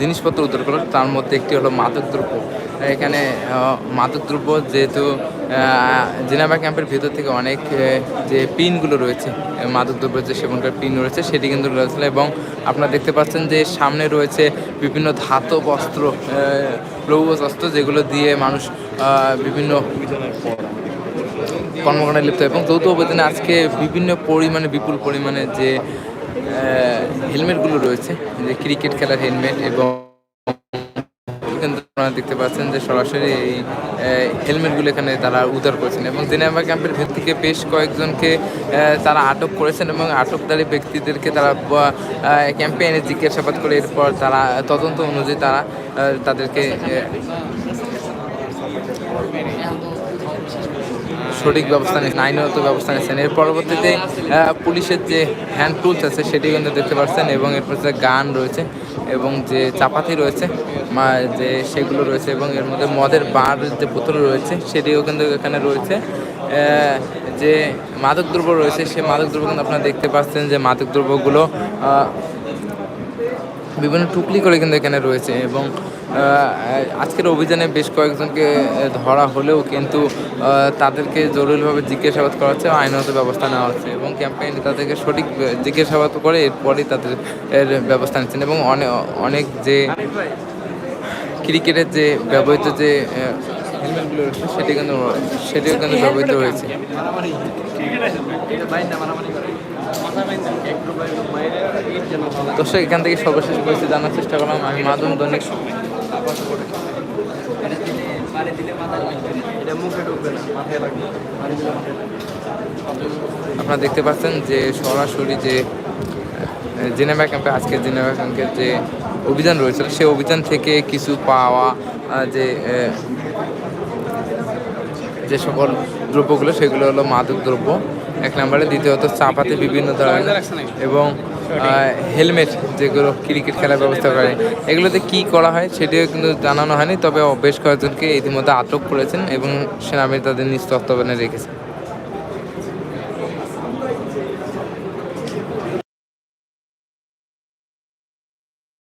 জিনিসপত্র উদ্ধার করল। তার মধ্যে একটি হলো মাদক দ্রব্য। এখানে মাদক দ্রব্য যেহেতু জেনেভা ক্যাম্পের ভিতর থেকে অনেক যে পিনগুলো রয়েছে মাদক দ্রব্য যে সেবনকার পিন রয়েছে, সেটি কিন্তু রয়েছে এবং আপনারা দেখতে পাচ্ছেন যে সামনে রয়েছে বিভিন্ন ধাতব অস্ত্র লৌহ অস্ত্র যেগুলো দিয়ে মানুষ বিভিন্ন কর্মকাণ্ডে লিপ্ত। এবং যৌথ অভিযানে আজকে বিভিন্ন পরিমাণে, বিপুল পরিমাণে যে হেলমেটগুলো রয়েছে যে ক্রিকেট খেলার হেলমেট এবং দেখতে পাচ্ছেন যে সরাসরি এই হেলমেটগুলো এখানে তারা উদ্ধার করেছেন এবং জেনেভা ক্যাম্পের ভেতর থেকে বেশ কয়েকজনকে তারা আটক করেছেন এবং আটকদারী ব্যক্তিদেরকে তারা ক্যাম্পে এনে জিজ্ঞাসাবাদ করে এরপর তারা, তদন্ত অনুযায়ী তারা তাদেরকে সঠিক ব্যবস্থা নিয়েছেন আইনত ব্যবস্থা নিয়েছেন। এর পরবর্তীতে পুলিশের যে হ্যান্ড টুলস আছে, সেটি কিন্তু দেখতে পাচ্ছেন এবং এরপর যে গান রয়েছে এবং যে চাপাতি রয়েছে যে সেগুলো রয়েছে এবং এর মধ্যে মদের বার যে বোতল রয়েছে, সেটিও কিন্তু এখানে রয়েছে। যে মাদকদ্রব্য রয়েছে সেই মাদকদ্রব্য কিন্তু আপনারা দেখতে পাচ্ছেন যে মাদকদ্রব্যগুলো বিভিন্ন টুকলি করে কিন্তু এখানে রয়েছে এবং আজকের অভিযানে বেশ কয়েকজনকে ধরা হলেও কিন্তু তাদেরকে জরুরিভাবে জিজ্ঞাসাবাদ করা হচ্ছে আইনত ব্যবস্থা নেওয়া হচ্ছে এবং ক্যাম্পেইন তাদেরকে সঠিক জিজ্ঞাসাবাদ করে এরপরই তাদের এর ব্যবস্থা নিচ্ছেন এবং অনেক অনেক যে ক্রিকেটের যে ব্যবহৃত যে হেলমেটগুলো রয়েছে, সেটি কিন্তু, সেটিও কিন্তু ব্যবহৃত হয়েছে। দর্শক, এখান থেকে সর্বশেষ পরিস্থিতি জানার চেষ্টা করলাম। আমি মাদুম দৈনিক। আপনারা দেখতে পাচ্ছেন যে সরাসরি যে জেনেভা ক্যাম্পে, আজকের জেনেভা ক্যাম্পের যে অভিযান রয়েছিল, সেই অভিযান থেকে কিছু পাওয়া যে যে সকল দ্রব্যগুলো, সেগুলো হলো মাদক দ্রব্য। এক নম্বরে, দ্বিতীয়ত, চাপাতে, বিভিন্ন ধরনের, এবং হেলমেট, যেগুলো ক্রিকেট খেলার ব্যবস্থা করে। এগুলোতে কি করা হয় সেটিও কিন্তু জানানো হয়নি, তবে বেশ কয়েকজনকে ইতিমধ্যে আটক করেছেন এবং সেনাবাহিনী তাদের নিজ রেখেছে।